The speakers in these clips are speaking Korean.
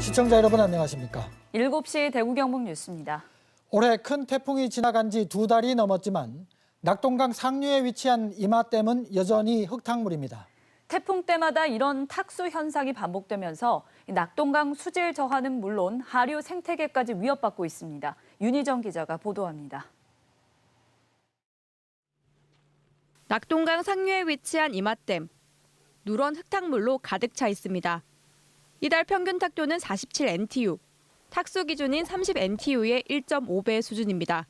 시청자 여러분 안녕하십니까? 7시 대구 경북 뉴스입니다. 올해 큰 태풍이 지나간 지 두 달이 넘었지만 낙동강 상류에 위치한 이마댐은 여전히 흙탕물입니다. 태풍 때마다 이런 탁수 현상이 반복되면서 낙동강 수질 저하는 물론 하류 생태계까지 위협받고 있습니다. 윤희정 기자가 보도합니다. 낙동강 상류에 위치한 이마댐. 누런 흙탕물로 가득 차 있습니다. 이달 평균 탁도는 47 NTU, 탁수 기준인 30 NTU의 1.5배 수준입니다.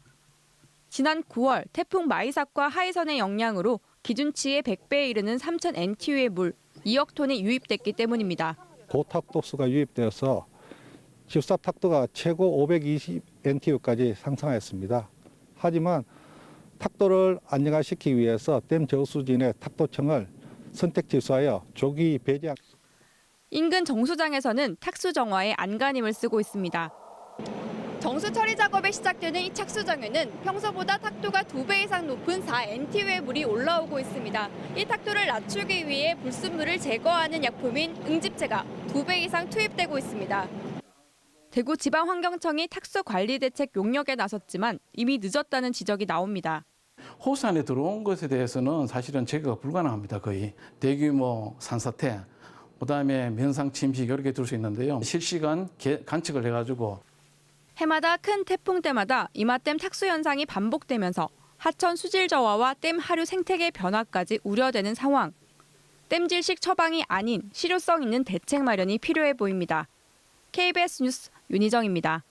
지난 9월 태풍 마이삭과 하이선의 영향으로 기준치의 100배에 이르는 3,000 NTU의 물 2억 톤이 유입됐기 때문입니다. 고탁도수가 유입되어서 집사 탁도가 최고 520 NTU까지 상승하였습니다. 하지만 탁도를 안정화시키기 위해서 댐 저수진의 탁도층을 선택 지수하여 조기 배제 인근 정수장에서는 탁수 정화에 안간힘을 쓰고 있습니다. 정수 처리 작업이 시작되는 이 착수장에는 평소보다 탁도가 두 배 이상 높은 4 NTU의 물이 올라오고 있습니다. 이 탁도를 낮추기 위해 불순물을 제거하는 약품인 응집제가 두 배 이상 투입되고 있습니다. 대구 지방환경청이 탁수 관리 대책 용역에 나섰지만 이미 늦었다는 지적이 나옵니다. 호수 안에 들어온 것에 대해서는 사실은 제거가 불가능합니다. 거의 대규모 산사태, 그다음에 면상 침식 이렇게 들수 있는데요. 실시간 개- 관측을 해가지고 해마다 큰 태풍 때마다 이마댐 탁수 현상이 반복되면서 하천 수질 저하와 댐 하류 생태계 변화까지 우려되는 상황. 댐질식 처방이 아닌 실효성 있는 대책 마련이 필요해 보입니다. KBS 뉴스 윤희정입니다.